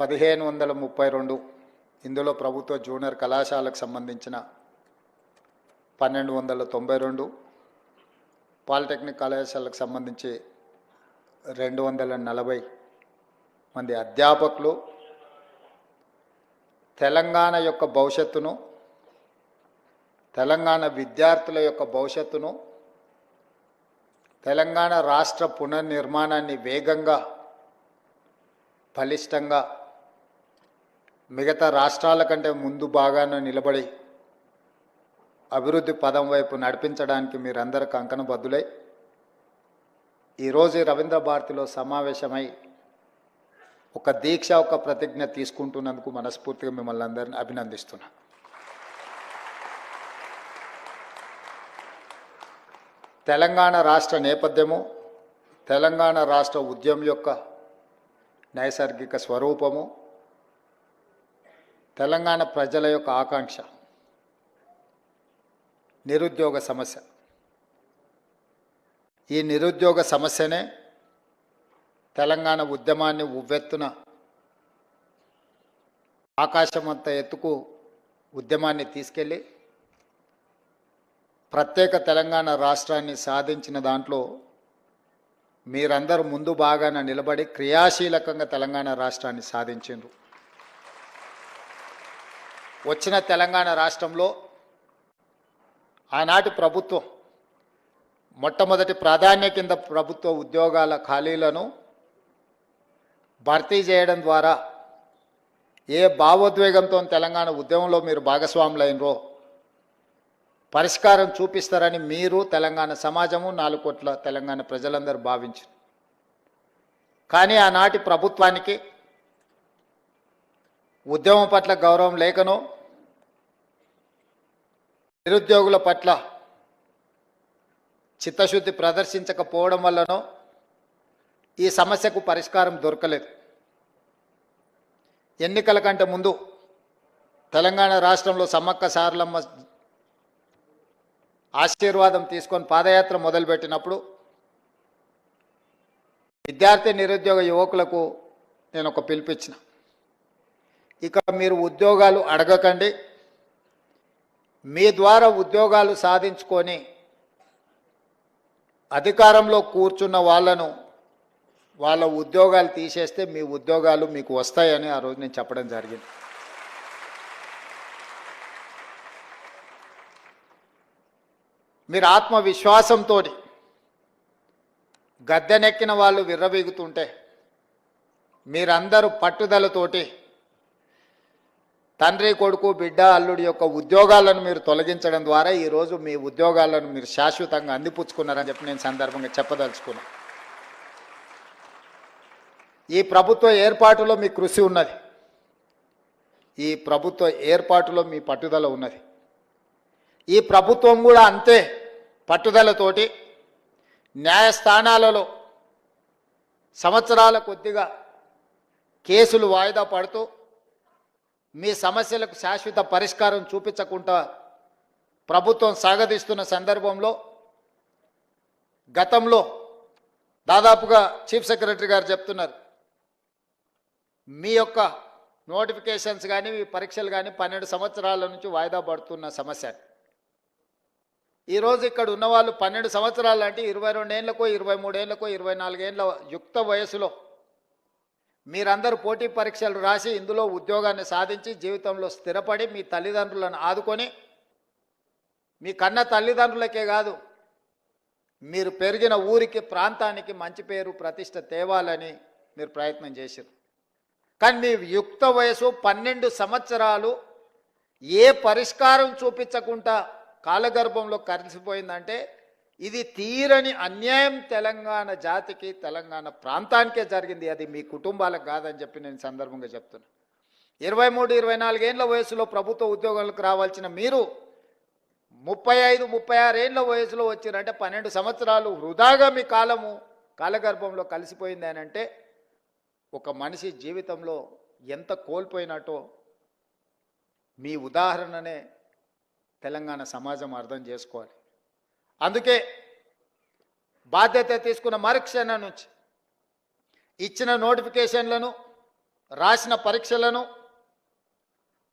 పదిహేను వందల ముప్పై రెండు. ఇందులో ప్రభుత్వ జూనియర్ కళాశాలకు సంబంధించిన పన్నెండు వందల తొంభై రెండు. పాలిటెక్నిక్ కళాశాలకు సంబంధించి రెండు వందల నలభై మంది అధ్యాపకులు. తెలంగాణ యొక్క భవిష్యత్తును తెలంగాణ విద్యార్థుల యొక్క భవిష్యత్తును తెలంగాణ రాష్ట్ర పునర్నిర్మాణాన్ని వేగంగా బలిష్టంగా మిగతా రాష్ట్రాల కంటే ముందు బాగానే నిలబడి అభివృద్ధి పదం వైపు నడిపించడానికి మీరందరూ కంకణబద్దులై ఈరోజు రవీంద్ర భారతిలో సమావేశమై ఒక దీక్ష ఒక ప్రతిజ్ఞ తీసుకుంటున్నందుకు మనస్ఫూర్తిగా మిమ్మల్ని అందరిని అభినందిస్తున్నా. తెలంగాణ రాష్ట్ర నేపథ్యము తెలంగాణ రాష్ట్ర ఉద్యమం యొక్క నైసర్గిక స్వరూపము తెలంగాణ ప్రజల యొక్క ఆకాంక్ష నిరుద్యోగ సమస్య. ఈ నిరుద్యోగ సమస్యనే తెలంగాణ ఉద్యమాన్ని ఉవ్వెత్తున ఆకాశమంత ఎత్తుకు ఉద్యమాన్ని తీసుకెళ్ళి ప్రత్యేక తెలంగాణ రాష్ట్రాన్ని సాధించిన దాంట్లో మీరందరూ ముందు బాగాన నిలబడి క్రియాశీలకంగా తెలంగాణ రాష్ట్రాన్ని సాధించిండ్రు. వచ్చిన తెలంగాణ రాష్ట్రంలో ఆనాటి ప్రభుత్వం మొట్టమొదటి ప్రాధాన్య కింద ప్రభుత్వ ఉద్యోగాల ఖాళీలను భర్తీ చేయడం ద్వారా ఏ భావోద్వేగంతో తెలంగాణ ఉద్యమంలో మీరు భాగస్వాములైనరో పరిష్కారం చూపిస్తారని మీరు తెలంగాణ సమాజము నాలుగు కోట్ల తెలంగాణ ప్రజలందరూ భావించారు. కానీ ఆనాటి ప్రభుత్వానికి ఉద్యమం పట్ల గౌరవం లేకనో నిరుద్యోగుల పట్ల చిత్తశుద్ధి ప్రదర్శించకపోవడం వల్లనో ఈ సమస్యకు పరిష్కారం దొరకలేదు. ఎన్నికల కంటే ముందు తెలంగాణ రాష్ట్రంలో సమ్మక్క సారలమ్మ ఆశీర్వాదం తీసుకొని పాదయాత్ర మొదలుపెట్టినప్పుడు విద్యార్థి నిరుద్యోగ యువకులకు నేను ఒక పిలిపించిన ఇక మీరు ఉద్యోగాలు అడగకండి. మీ ద్వారా ఉద్యోగాలు సాధించుకొని అధికారంలో కూర్చున్న వాళ్ళను వాళ్ళ ఉద్యోగాలు తీసేస్తే మీ ఉద్యోగాలు మీకు వస్తాయని ఆ రోజు నేను చెప్పడం జరిగింది. మీరు ఆత్మవిశ్వాసంతో గద్దెనెక్కిన వాళ్ళు విర్రవీగుతుంటే మీరందరూ పట్టుదలతోటి తండ్రి కొడుకు బిడ్డ అల్లుడి యొక్క ఉద్యోగాలను మీరు తొలగించడం ద్వారా ఈరోజు మీ ఉద్యోగాలను మీరు శాశ్వతంగా అందిపుచ్చుకున్నారని చెప్పి నేను సందర్భంగా చెప్పదలుచుకున్నాను ఈ ప్రభుత్వ ఏర్పాటులో మీ కృషి ఉన్నది. ఈ ప్రభుత్వ ఏర్పాటులో మీ పట్టుదల ఉన్నది. ఈ ప్రభుత్వం కూడా అంతే పట్టుదలతోటి న్యాయస్థానాలలో సంవత్సరాల కొద్దిగా కేసులు వాయిదా పడుతూ మీ సమస్యలకు శాశ్వత పరిష్కారం చూపించకుండా ప్రభుత్వం సాగదీస్తున్న సందర్భంలో గతంలో దాదాపుగా చీఫ్ సెక్రటరీ గారు చెప్తున్నారు. మీ యొక్క నోటిఫికేషన్స్ కానీ మీ పరీక్షలు కానీ పన్నెండు సంవత్సరాల నుంచి వాయిదా పడుతున్న సమస్య. ఈరోజు ఇక్కడ ఉన్నవాళ్ళు పన్నెండు సంవత్సరాలు అంటే ఇరవై రెండేళ్ళకో ఇరవై మూడేళ్ళకో ఇరవై నాలుగేళ్ళ యుక్త వయసులో మీరందరూ పోటీ పరీక్షలు రాసి ఇందులో ఉద్యోగాన్ని సాధించి జీవితంలో స్థిరపడి మీ తల్లిదండ్రులను ఆదుకొని మీ కన్న తల్లిదండ్రులకే కాదు మీరు పెరిగిన ఊరికి ప్రాంతానికి మంచి పేరు ప్రతిష్ట తేవాలని మీరు ప్రయత్నం చేశారు. కానీ మీ యుక్త వయసు పన్నెండు సంవత్సరాలు ఏ పరిష్కారం చూపించకుండా కాలగర్భంలో కలిసిపోయిందంటే ఇది తీరని అన్యాయం తెలంగాణ జాతికి తెలంగాణ ప్రాంతానికే జరిగింది. అది మీ కుటుంబాలకు కాదని చెప్పి నేను సందర్భంగా చెప్తున్నా. ఇరవై మూడు ఇరవై నాలుగేళ్ళ వయసులో ప్రభుత్వ ఉద్యోగాలకు రావాల్సిన మీరు ముప్పై ఐదు ముప్పై ఆరేళ్ళ వయసులో వచ్చిరంటే పన్నెండు సంవత్సరాలు వృధాగా మీ కాలము కాలగర్భంలో కలిసిపోయింది అని అంటే ఒక మనిషి జీవితంలో ఎంత కోల్పోయినట్టో మీ ఉదాహరణనే తెలంగాణ సమాజం అర్థం చేసుకోవాలి. అందుకే బాధ్యత తీసుకున్న మరుక్షణం నుంచి ఇచ్చిన నోటిఫికేషన్లను రాసిన పరీక్షలను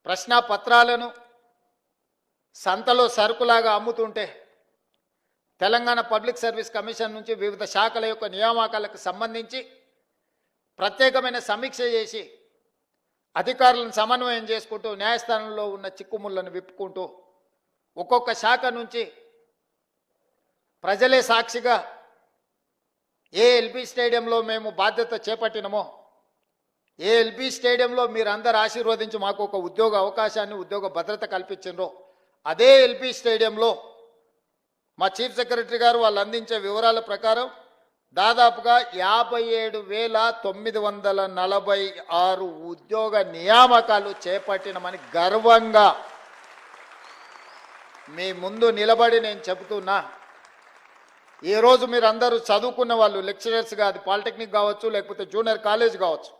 ప్రశ్నపత్రాలను సంతలో సరుకులాగా అమ్ముతుంటే తెలంగాణ పబ్లిక్ సర్వీస్ కమిషన్ నుంచి వివిధ శాఖల యొక్క నియామకాలకు సంబంధించి ప్రత్యేకమైన సమీక్ష చేసి అధికారులను సమన్వయం చేసుకుంటూ న్యాయస్థానంలో ఉన్న చిక్కుముళ్ళను విప్పుకుంటూ ఒక్కొక్క శాఖ నుంచి ప్రజలే సాక్షిగా ఏ ఎల్బీ స్టేడియంలో మేము బాధ్యత చేపట్టినమో ఏ ఎల్బీ స్టేడియంలో మీరందరూ ఆశీర్వదించి మాకు ఒక ఉద్యోగ అవకాశాన్ని ఉద్యోగ భద్రత కల్పించారో అదే ఎల్బీ స్టేడియంలో మా చీఫ్ సెక్రటరీ గారు వాళ్ళు అందించే వివరాల ప్రకారం దాదాపుగా యాభై ఏడు వేల తొమ్మిది వందల నలభై ఆరు ఉద్యోగ నియామకాలు చేపట్టినమని గర్వంగా మీ ముందు నిలబడి నేను చెబుతున్నా. ఈ రోజు మీరు అందరూ చదువుకున్న వాళ్ళు లెక్చరర్స్ కాదు పాలిటెక్నిక్ కావచ్చు లేకపోతే జూనియర్ కాలేజ్ కావచ్చు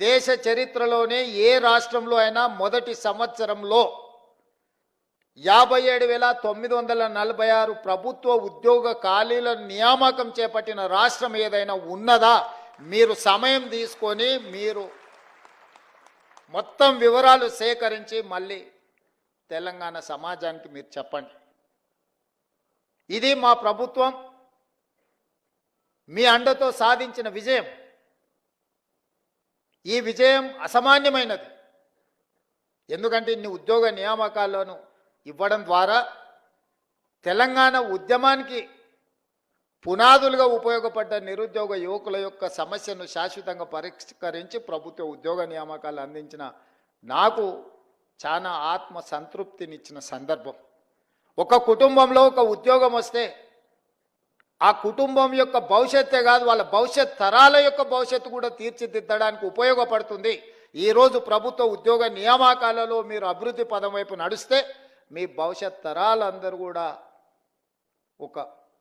దేశ చరిత్రలోనే ఏ రాష్ట్రంలో అయినా మొదటి సంవత్సరంలో యాభై ఏడు వేల తొమ్మిది వందల నలభై ఆరు ప్రభుత్వ ఉద్యోగ ఖాళీల నియామకం చేపట్టిన రాష్ట్రం ఏదైనా ఉన్నదా? మీరు సమయం తీసుకొని మీరు మొత్తం వివరాలు సేకరించి మళ్ళీ తెలంగాణ సమాజానికి మీరు చెప్పండి. ఇది మా ప్రభుత్వం మీ అండతో సాధించిన విజయం. ఈ విజయం అసామాన్యమైనది. ఎందుకంటే ఇన్ని ఉద్యోగ నియామకాల్లోనూ ఇవ్వడం ద్వారా తెలంగాణ ఉద్యమానికి పునాదులుగా ఉపయోగపడ్డ నిరుద్యోగ యువకుల యొక్క సమస్యను శాశ్వతంగా పరిష్కరించి ప్రభుత్వ ఉద్యోగ నియామకాలు అందించిన నాకు చాలా ఆత్మ సంతృప్తినిచ్చిన సందర్భం. ఒక కుటుంబంలో ఒక ఉద్యోగం వస్తే ఆ కుటుంబం యొక్క భవిష్యత్తే కాదు వాళ్ళ భవిష్యత్ తరాల యొక్క భవిష్యత్తు కూడా తీర్చిదిద్దడానికి ఉపయోగపడుతుంది. ఈరోజు ప్రభుత్వ ఉద్యోగ నియామకాలలో మీరు అభివృద్ధి పదం వైపు నడిస్తే మీ భవిష్యత్ తరాలందరూ కూడా ఒక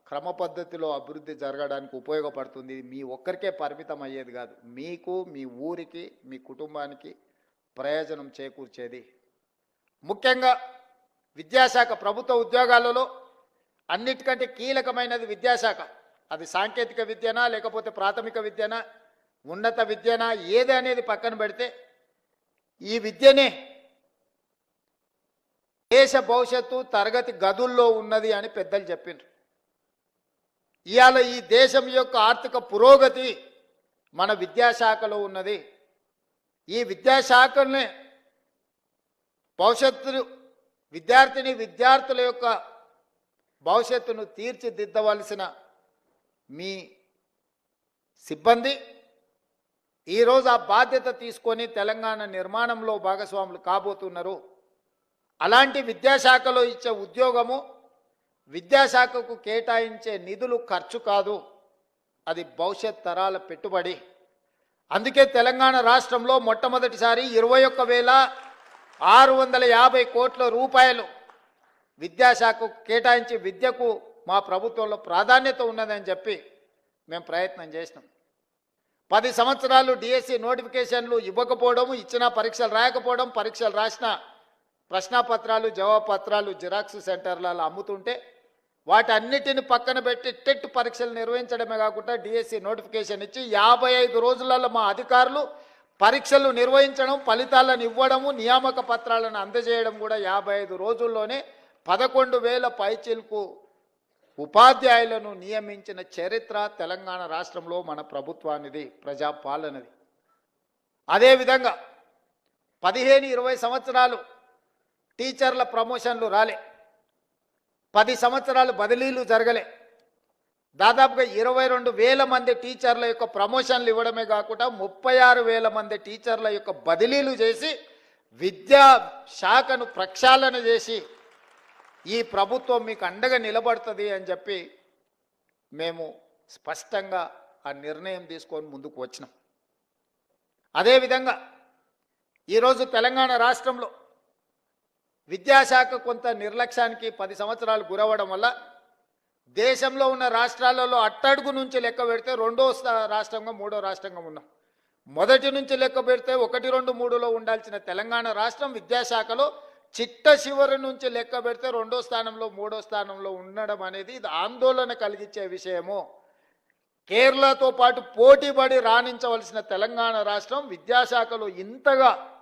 క్రమ పద్ధతిలో అభివృద్ధి జరగడానికి ఉపయోగపడుతుంది. మీ ఒక్కరికే పరిమితం అయ్యేది కాదు. మీకు మీ ఊరికి మీ కుటుంబానికి ప్రయోజనం చేకూర్చేది. ముఖ్యంగా విద్యాశాఖ ప్రభుత్వ ఉద్యోగాలలో అన్నిటికంటే కీలకమైనది విద్యాశాఖ. అది సాంకేతిక విద్యనా లేకపోతే ప్రాథమిక విద్యనా ఉన్నత విద్యనా ఏది అనేది పక్కన పెడితే ఈ విద్యనే దేశ భవిష్యత్తు తరగతి గదుల్లో ఉన్నది అని పెద్దలు చెప్పిండ్రు ఇవాళ ఈ దేశం యొక్క ఆర్థిక పురోగతి మన విద్యాశాఖలో ఉన్నది. ఈ విద్యాశాఖనే భవిష్యత్తు విద్యార్థిని విద్యార్థుల యొక్క భవిష్యత్తును తీర్చిదిద్దవలసిన మీ సిబ్బంది ఈరోజు ఆ బాధ్యత తీసుకొని తెలంగాణ నిర్మాణంలో భాగస్వాములు కాబోతున్నారు. అలాంటి విద్యాశాఖలో ఇచ్చే ఉద్యోగము విద్యాశాఖకు కేటాయించే నిధులు ఖర్చు కాదు. అది భవిష్యత్ తరాల పెట్టుబడి. అందుకే తెలంగాణ రాష్ట్రంలో మొట్టమొదటిసారి ఇరవై ఒక్క వేల ఆరు వందల యాభై కోట్ల రూపాయలు విద్యాశాఖకు కేటాయించి విద్యకు మా ప్రభుత్వంలో ప్రాధాన్యత ఉన్నదని చెప్పి మేము ప్రయత్నం చేసినాం. పది సంవత్సరాలు డిఎస్సి నోటిఫికేషన్లు ఇవ్వకపోవడం ఇచ్చిన పరీక్షలు రాయకపోవడం పరీక్షలు రాసిన ప్రశ్నపత్రాలు జవాబుపత్రాలు జిరాక్స్ సెంటర్లలో అమ్ముతుంటే వాటన్నిటిని పక్కన పెట్టి టెట్ పరీక్షలు నిర్వహించడమే కాకుండా డిఎస్సి నోటిఫికేషన్ ఇచ్చి యాభై ఐదు రోజులలో మా అధికారులు పరీక్షలు నిర్వహించడం ఫలితాలను ఇవ్వడము నియామక పత్రాలను అందజేయడం కూడా యాభై ఐదు రోజుల్లోనే పదకొండు వేల పైచిల్కు ఉపాధ్యాయులను నియమించిన చరిత్ర తెలంగాణ రాష్ట్రంలో మన ప్రభుత్వానిది ప్రజాపాలనది. అదేవిధంగా పదిహేను ఇరవై సంవత్సరాలు టీచర్ల ప్రమోషన్లు రాలే. పది సంవత్సరాలు బదిలీలు జరగలే. దాదాపుగా ఇరవై రెండు వేల మంది టీచర్ల యొక్క ప్రమోషన్లు ఇవ్వడమే కాకుండా ముప్పై ఆరు వేల మంది టీచర్ల యొక్క బదిలీలు చేసి విద్యా శాఖను ప్రక్షాళన చేసి ఈ ప్రభుత్వం మీకు అండగా నిలబడుతుంది అని చెప్పి మేము స్పష్టంగా ఆ నిర్ణయం తీసుకొని ముందుకు వచ్చినాం. అదేవిధంగా ఈరోజు తెలంగాణ రాష్ట్రంలో విద్యాశాఖ కొంత నిర్లక్ష్యానికి పది సంవత్సరాలు గురవ్వడం వల్ల దేశంలో ఉన్న రాష్ట్రాలలో అట్టడుగు నుంచి లెక్క పెడితే రెండో స్థా- రాష్ట్రంగా మూడో రాష్ట్రంగా ఉన్నాం. మొదటి నుంచి లెక్క పెడితే ఒకటి రెండు మూడులో ఉండాల్సిన తెలంగాణ రాష్ట్రం విద్యాశాఖలో చిట్ట చివరి నుంచి లెక్క పెడితే రెండో స్థానంలో మూడో స్థానంలో ఉండడం అనేది ఇది ఆందోళన కలిగించే విషయము. కేరళతో పాటు పోటీపడి రాణించవలసిన తెలంగాణ రాష్ట్రం విద్యాశాఖలో ఇంతగా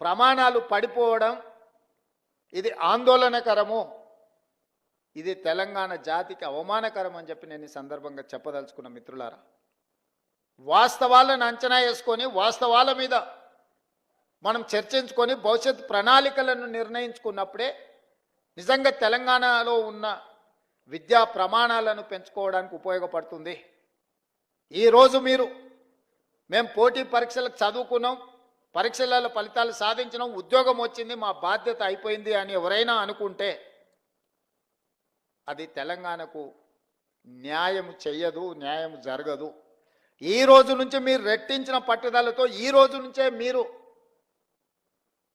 ప్రమాణాలు పడిపోవడం ఇది ఆందోళనకరము. ఇది తెలంగాణ జాతికి అవమానకరం అని చెప్పి నేను ఈ సందర్భంగా చెప్పదలుచుకున్న మిత్రులారా. వాస్తవాలను అంచనా వేసుకొని వాస్తవాల మీద మనం చర్చించుకొని భవిష్యత్ ప్రణాళికలను నిర్ణయించుకున్నప్పుడే నిజంగా తెలంగాణలో ఉన్న విద్యా ప్రమాణాలను పెంచుకోవడానికి ఉపయోగపడుతుంది. ఈరోజు మీరు మేము పోటీ పరీక్షలకు చదువుకున్నాం పరీక్షలలో ఫలితాలు సాధించినాం ఉద్యోగం వచ్చింది మా బాధ్యత అయిపోయింది అని ఎవరైనా అనుకుంటే అది తెలంగాణకు న్యాయం చెయ్యదు న్యాయం జరగదు. ఈ రోజు నుంచి మీరు రెట్టించిన పట్టుదలతో ఈ రోజు నుంచే మీరు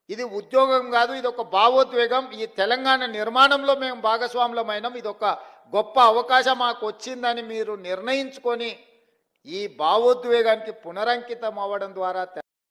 ఇది ఉద్యోగం కాదు ఇది ఒక భావోద్వేగం. ఈ తెలంగాణ నిర్మాణంలో మేము భాగస్వాములమైనాం. ఇది ఒక గొప్ప అవకాశం మాకు వచ్చిందని మీరు నిర్ణయించుకొని ఈ భావోద్వేగానికి పునరంకితం అవ్వడం ద్వారా